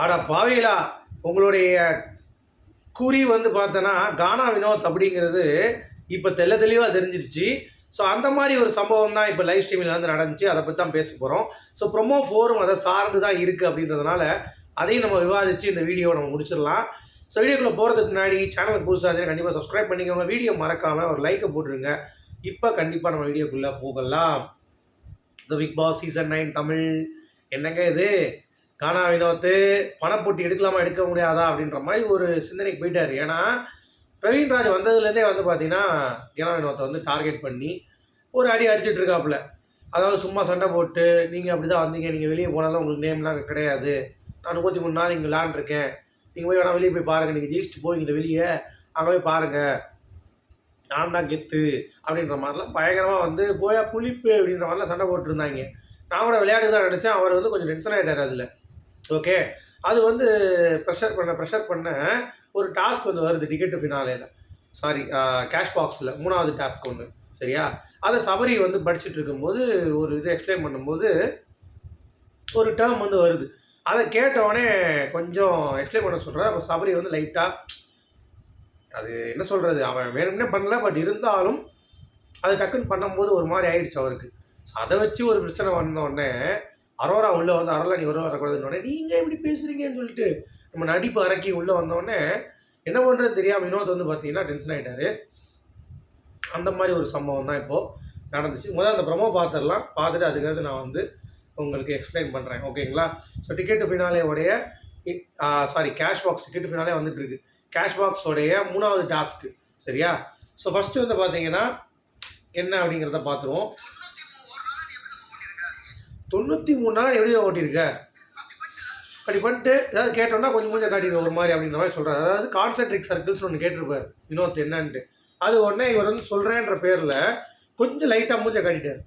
ஆடா பாவிகளா உங்களுடைய குறி வந்து பார்த்தோன்னா கானா வினோத் அப்படிங்கிறது இப்போ தெள்ள தெளிவாக தெரிஞ்சிருச்சு. ஸோ அந்த மாதிரி ஒரு சம்பவம் தான் இப்போ லைவ் ஸ்ட்ரீமில் வந்து நடந்துச்சு. அதை பற்றி தான் பேச போகிறோம் ஸோ ப்ரொமோ ஃபோரும் அதை சார்ந்து தான் இருக்குது அப்படின்றதுனால அதையும் நம்ம விவாதித்து இந்த வீடியோவை நம்ம முடிச்சிடலாம். ஸோ வீடியோக்குள்ளே போகிறதுக்கு முன்னாடி சேனலுக்கு புதுசாக இருந்தால் கண்டிப்பாக சப்ஸ்கிரைப் பண்ணிக்கோங்க. வீடியோ மறக்காமல் ஒரு லைக்கை போட்டுருங்க. இப்போ கண்டிப்பாக நம்ம வீடியோக்குள்ளே போகலாம். The big boss season nine Tamil. என்னங்க இது? கானா வினோத்து பணப்போட்டி எடுக்கலாமா எடுக்க முடியாதா அப்படின்ற மாதிரி ஒரு சிந்தனைக்கு போயிட்டார். ஏன்னா பிரவீன்ராஜ் வந்ததுலேருந்தே வந்து பார்த்தீங்கன்னா கானா வினோத்தை வந்து டார்கெட் பண்ணி ஒரு அடி அடிச்சிட்டு இருக்காப்புல. அதாவது சும்மா சண்டை போட்டு நீங்கள் அப்படி தான் வந்தீங்க நீங்கள் வெளியே போனாலும் உங்களுக்கு நேம்லாம் கிடையாது. நான் முப்பத்தி மூணு நாள் இங்கே விளாண்டுருக்கேன் நீங்கள் போய் வேணால் வெளியே போய் பாருங்கள் நீங்கள் ஜெயிச்சுட்டு போவீங்க வெளியே அங்கே போய் பாருங்கள் நான் தான் கெத்து அப்படின்ற மாதிரிலாம் பயங்கரமாக வந்து போயா புளிப்பு அப்படின்ற மாதிரிலாம் சண்டை போட்டுருந்தாங்க. நான் கூட விளையாட்டு தான் நினச்சேன். அவர் வந்து கொஞ்சம் டென்ஷன் ஆகிட்டார் அதில். ஓகே அது வந்து ப்ரெஷர் பண்ண ப்ரெஷர் பண்ண ஒரு டாஸ்க் வந்து வருது டிக்கெட்டு ஃபினாலேயில் சாரி கேஷ் பாக்ஸில் மூணாவது டாஸ்க் ஒன்று சரியா? அதை சபரி வந்து படிச்சுட்டு இருக்கும்போது ஒரு இது எக்ஸ்பிளைன் பண்ணும்போது ஒரு டேர்ம் வந்து வருது. அதை கேட்டவொடனே கொஞ்சம் எக்ஸ்பிளைன் பண்ண சொல்கிறேன் அப்போ சபரி வந்து லைட்டாக அது என்ன சொல்கிறது அவன் வேணும்னே பண்ணல பட் இருந்தாலும் அது டக்குன்னு பண்ணும்போது ஒரு மாதிரி ஆயிடுச்சு அவருக்கு. ஸோ அதை வச்சு ஒரு பிரச்சனை வந்த உடனே அரோரா உள்ளே வந்து அரோலா நீ வர வரக்கூடாதுன்னு உடனே நீங்கள் எப்படி பேசுகிறீங்கன்னு சொல்லிட்டு நம்ம நடிப்பு இறக்கி உள்ளே வந்தோடனே என்ன பண்ணுறது தெரியாமல் வினோத் வந்து பார்த்தீங்கன்னா டென்ஷன் ஆகிட்டாரு அந்த மாதிரி ஒரு சம்பவம் தான் இப்போது நடந்துச்சு. முதல்ல அந்த ப்ரமோ பார்த்துடலாம். பார்த்துட்டு அதுக்கடுத்து நான் வந்து உங்களுக்கு எக்ஸ்பிளைன் பண்ணுறேன் ஓகேங்களா so ticket ஃபினாலேயோடைய sorry cash box ticket finale வந்துட்டுருக்கு கேஷ் பாக்ஸோடைய மூணாவது டாஸ்க்கு சரியா? ஸோ ஃபஸ்ட்டு வந்து பார்த்தீங்கன்னா என்ன அப்படிங்கிறத பார்த்துருவோம். தொண்ணூற்றி மூணு நாள் எப்படி ஓட்டியிருக்க? அப்படி பண்ணிட்டு ஏதாவது கேட்டோம்னா கொஞ்சம் கொஞ்சம் காட்டிடுவோம் ஒரு மாதிரி அப்படின்ற மாதிரி சொல்கிறார் அதாவது கான்சென்ட்ரிக் சர்க்கிள்ஸ் ஒன்று கேட்டிருப்பார் வினோத் என்னன்ட்டு. அது உடனே இவர் வந்து சொல்கிறேன்ற பேரில் கொஞ்சம் லைட்டாக மூஞ்ச காட்டிட்டார்.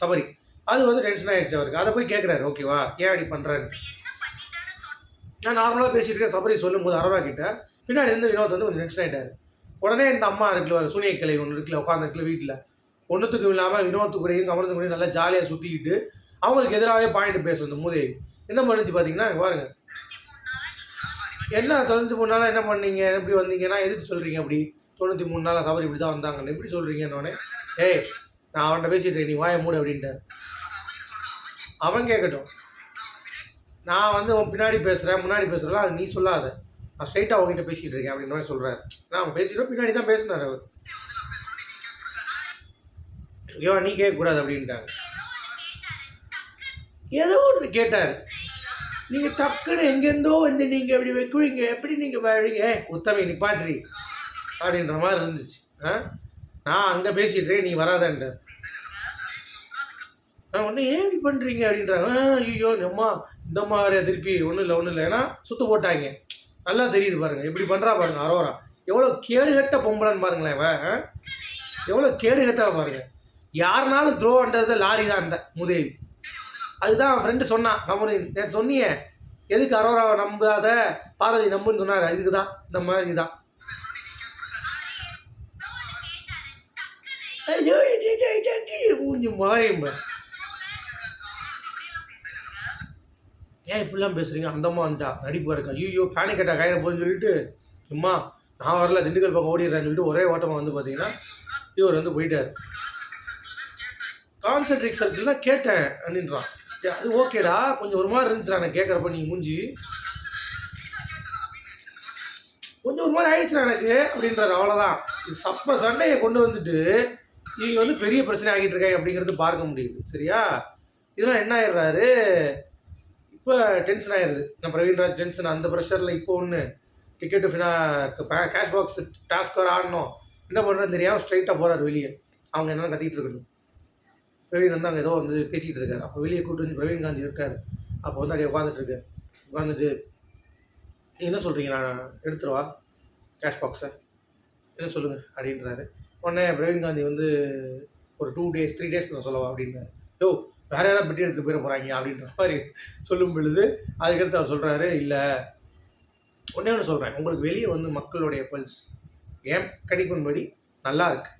சபரி அது வந்து டென்ஷன் ஆகிடுச்சு அவருக்கு. அதை போய் கேட்குறாரு ஓகேவா ஏன் அப்படி பண்ணுறாரு நான் நார்மலாக பேசிட்டு இருக்கேன் சபரி சொல்லும்போது அரோரா கிட்ட. பின்னாடி இருந்து வினோத் வந்து கொஞ்சம் டென்ஷன் ஆகிட்டார் உடனே இந்த அம்மா இருக்குல்ல சூனிய கிளை ஒன்று இருக்குல்ல உட்காந்துருக்குல வீட்டில் ஒன்றுத்துக்கும் இல்லாமல் வினோத்து கூடயும் கமலத்து கூடயும் நல்லா ஜாலியாக சுற்றிக்கிட்டு அவங்களுக்கு எதிராகவே பாயிண்ட் பேசும் இந்த மூதேவி. என்ன பண்ணுச்சு பார்த்தீங்கன்னா பாருங்கள் பாருங்க. என்ன தொண்ணூற்றி மூணு நாளாக என்ன பண்ணீங்க? எப்படி வந்தீங்கன்னா எதுக்கு சொல்கிறீங்க அப்படி? தொண்ணூற்றி மூணு நாளாக தவறு இப்படி தான் வந்தாங்கன்னு. எப்படி சொல்கிறீங்கன்னு ஏய் நான் அவன்கிட்ட பேசிகிட்டு இருக்கேன், நீ வாயை மூடு அப்படின்ட்டார். அவன் கேட்கட்டும் நான் வந்து உன் பின்னாடி பேசுகிறேன் முன்னாடி பேசுகிறேன் அது நீ சொல்லாத. நான் ஸ்ட்ரைட்டாக அவங்ககிட்ட பேசிகிட்டு இருக்கேன் அப்படின்னு மாதிரி சொல்கிறேன் நான் அவன் பேசிட்டு பின்னாடி தான் பேசினார் அவர். ஐயோ நீ கேட்கக்கூடாது அப்படின்ட்டாங்க ஏதோ ஒன்று கேட்டார். நீங்கள் டக்குன்னு எங்கேருந்தோ வந்து நீங்கள் எப்படி வைக்குவீங்க எப்படி நீங்கள் வாழீங்க ஏ உத்தமி நிப்பாட்ரி அப்படின்ற மாதிரி இருந்துச்சு. ஆ? நான் அங்கே பேசிட்டு நீ வராதன்ட்டார் நான் ஒன்று ஏன் இப்படி பண்ணுறீங்க அப்படின்றாங்க ஆ ஐயோ அம்மா இந்த மாதிரி திருப்பி ஒன்றும் இல்லை ஒன்றும் இல்லை. ஏன்னா சுத்த போட்டாங்க. நல்லா தெரியுது பாருங்கள் இப்படி பண்ணுறா பாருங்கள் அரோரா. எவ்வளோ கேடுகட்ட பொம்பளைன்னு பாருங்களேன் இவன் ஆ? எவ்வளோ கேடுகட்டா பாருங்கள் யாருனாலும் த்ரோ அண்டர் லாரி தான் அந்த முதேவி அதுதான் அவன் ஃப்ரெண்டு சொன்னான் கமரு நேற்று சொன்னியே எதுக்கு அரோராவை நம்பாத? பாரதி நம்புன்னு சொன்னார். இதுக்கு தான் இந்த மாதிரி தான். ஐயோ, மூஞ்சி மாறியும் ஏன் இப்படிலாம் பேசுறீங்க? அந்தம்மா வந்துட்டா. நடிப்பு இருக்கா ஐயோ பேனிக் அட்டாக் ஆகிட போகுதுன்னு சொல்லிட்டு சும்மா நான் வரல திண்டுக்கல் பக்கம் ஓடிடுறேன்னு சொல்லிட்டு ஒரே ஓட்டமாக வந்து பார்த்தீங்கன்னா இவர் வந்து போயிட்டார். கான்சென்ட்ரிக் சர்க்கிள்னா கேட்டேன் அப்படின்றான். அது ஓகேடா. கொஞ்சம் ஒரு மாதிரி இருந்துச்சுடா நான் கேட்குறப்ப நீ மூஞ்சி. கொஞ்சம் ஒரு மாதிரி ஆயிடுச்சுடா எனக்கு அப்படின்றாரு. அவ்வளோதான் இது சப்ப சண்டையை கொண்டு வந்துட்டு இவங்க வந்து பெரிய பிரச்சனை ஆகிட்டு இருக்காங்க அப்படிங்கிறது பார்க்க முடியுது. சரியா? இதெல்லாம் என்ன ஆயிடுறாரு? இப்போ டென்ஷன் ஆயிடுது நம்ம பிரவீன்ராஜ் டென்ஷன் அந்த ப்ரெஷரில் இப்போ ஒன்று ticket finale cash box task வர ஆடணும். என்ன பண்ணுறது தெரியாமல் ஸ்ட்ரைட்டாக போகிறார் வெளியே. அவங்க என்னென்ன கத்திட்டு இருக்கணும்? பிரவீன் வந்து அங்கே ஏதோ வந்து பேசிகிட்டு இருக்காரு. அப்போ வெளியே கூட்டு வந்து பிரவீன் காந்தி இருக்கார். அப்போ வந்து அப்படியே உட்காந்துட்டு உட்காந்துட்டு என்ன சொல்கிறீங்க நான் எடுத்துருவா கேஷ் பாக்ஸை என்ன சொல்லுங்கள் அப்படின்றாரு. உடனே பிரவீன் காந்தி வந்து ஒரு டூ டேஸ் த்ரீ டேஸ் நான் சொல்லவா? அப்படின்றாரு. யோ வேற யாராவது பெட்டி எடுத்துகிட்டு போயிட போகிறாங்க அப்படின்ற மாதிரி சொல்லும் பொழுது அதுக்கடுத்து அவர் சொல்கிறாரு இல்லை ஒன்றே ஒன்று சொல்கிறேன் உங்களுக்கு வெளியே வந்து மக்களுடைய பல்ஸ் ஏன் கணிப்பின்படி நல்லா இருக்குது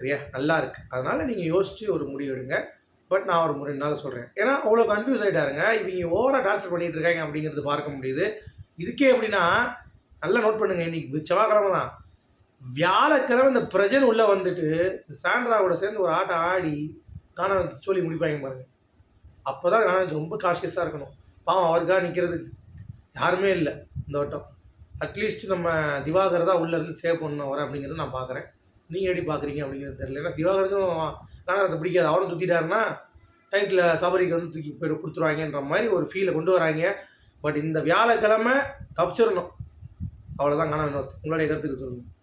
சரியா? நல்லா இருக்குது அதனால் நீங்கள் யோசித்து ஒரு முடிவு எடுங்க. பட் நான் ஒரு ரெண்டு நாள் சொல்கிறேன் ஏன்னா அவ்வளோ கன்ஃபியூஸ் ஆகிட்டாருங்க இவங்க ஓவராக டார்ச்சர் பண்ணிகிட்டு இருக்காங்க அப்படிங்கிறது பார்க்க முடியுது. இதுக்கே எப்படின்னா நல்லா நோட் பண்ணுங்க. இன்னைக்கு செவ்வாய்க்கிழமை தான் வியாழக்கிழமை இந்த பிரஜன் உள்ளே வந்துட்டு சாண்ட்ராவோட சேர்ந்து ஒரு ஆட்டம் ஆடி காண சொல்லி முடிப்பாங்க பாருங்க. அப்போ தான் காண ரொம்ப காஷியஸாக இருக்கணும். பாவம் அவருக்காக நிற்கிறதுக்கு யாருமே இல்லை இந்த வட்டம் அட்லீஸ்ட் நம்ம திவாகர் தான் உள்ளே இருந்து சேவ் பண்ணணும் வர அப்படிங்கிறத நான் பார்க்குறேன் நீங்கள் எப்படி பார்க்குறீங்க அப்படிங்கிறது தெரியல. ஏன்னா திவாகருக்கும் கனகரத்தை பிடிக்காது. அவரும் சுற்றிட்டாருன்னா டைட்டில் சபரிக்கு வந்து தூக்கி போய் கொடுத்துருவாங்கன்ற மாதிரி ஒரு ஃபீலை கொண்டு வராங்க. பட் இந்த வியாழக்கிழமை தப்பிச்சிடணும் அவ்வளோதான் கனவு உங்களுடைய கருத்துக்கு சொல்லுங்கள்